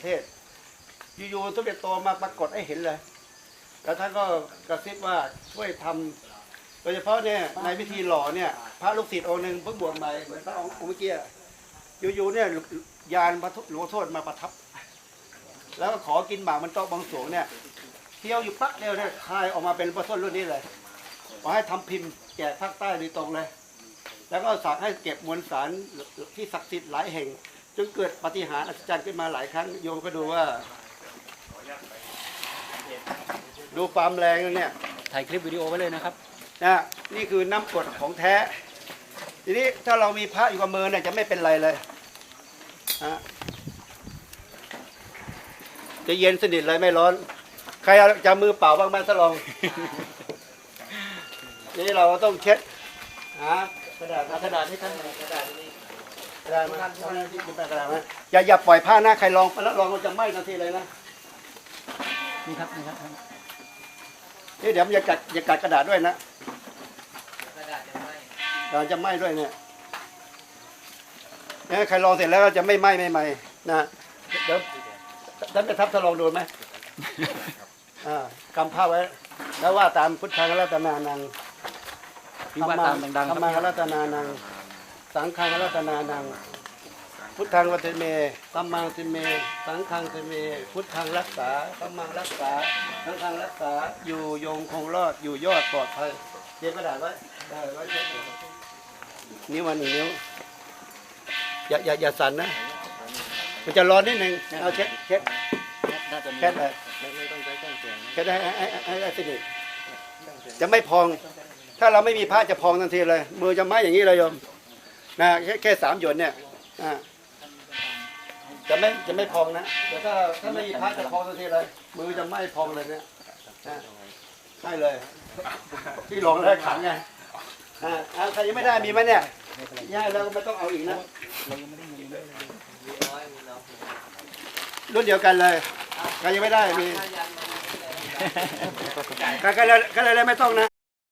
ประเทศ อยู่ๆสมเด็จโตมาปรากฏให้เห็นเลย แล้วท่านก็กระซิบว่าช่วยทำโดยเฉพาะเนี่ยในพิธีหล่อเนี่ยพระลูกศิษย์องค์หนึ่งเพิ่งบวชใหม่เหมือนพระองค์เมื่อกี้อยู่ๆเนี่ยยานพระหลวงโทษมาประทับ แล้วก็ขอกินหมากมันโต๊ะบางสวงเนี่ยเที่ยวอยู่ปั๊กเดียวเนี่ยคายออกมาเป็นพระส้นรุ่นนี้เลยขอให้ทำพิมพ์แจกภาคใต้โดยตรงเลย แล้วก็สั่งให้เก็บมวลสารที่ศักดิ์สิทธิ์หลายแห่ง จนเกิดปาฏิหารย์อัศจรรย์ขึ้นมาหลายครั้งโยมก็ดูว่า ดูความแรงเนี่ยถ่ายคลิปวิดีโอไว้เลยนะครับนะนี่คือน้ำกรดของแท้ ทีนี้ถ้าเรามีพระอยู่กับมือเนี่ยจะไม่เป็นไรเลยนะจะเย็นสนิทเลยไม่ร้อน ใครเอาจะมือเปล่าบ้างไหมทดลองทีนี้เราต้องเช็ดหา กระดาษเอากระดาษให้ท่านหน่อยกระดาษนี่กระดาษมาเอาหน้าที่จะไปกระดาษมาอย่าอย่าปล่อยผ้านะใครลองแล้วลองมันจะไหม้ทันทีเลยนะนี่ครับนี่ครับนี่เดี๋ยวมันจะกัดจะกัดกระดาษด้วยนะกระดาษจะไหม้กระดาษจะไหม้ด้วยเนี่ยเนี่ยใครลองเสร็จแล้วก็จะไม่ไหม้ไม่ไหม้นะเดี๋ยวท่านไปทับทดลองดูไหมอ่ากำผ้าไว้ แล้วว่าตามพุทธังรัตนานัง พี่ว่าตามดังๆคธรรับรมังรัตนานัง สังฆังรัตนานัง พุทธังวัตเมสัมมังสิเม สังฆังสิเม พุทธังรักษาสัมมังรักษา สังฆังรักษา อยู่ยงคงรอด อยู่ยอดปลอดภัยเรียนกระดาษไว้ได้ไว้เช็ดนิ้วมาหนึ่งนิ้ว อย่าอย่าอย่าสั่นนะ มันจะร้อนนิดหนึ่งเอาเช็ดเช็ดน่าจะมีเช็ดเลยเช็ดให้ให้ให้ให้ให้สนิทจะไม่พอง ถ้าเราไม่มีผ้าจะพองทันทีเลย มือจะไหม้อย่างนี้เลยโยมนะแค่แค่สามหยดเนี่ยอ่าจะไม่จะไม่พองนะแต่ถ้าถ้าไม่มีผ้าจะพองทันทีเลย มือจะไหมพองเลยเนี่ยใช่เลย ที่หลงแล้วขังไงอ่าใครยังไม่ได้มีไหมเนี่ยย่าเราก็ไม่ต้องเอาอีกนะรุ่นเดียวกันเลยใครยังไม่ได้มีใครใครใครเลยไม่ต้องนะ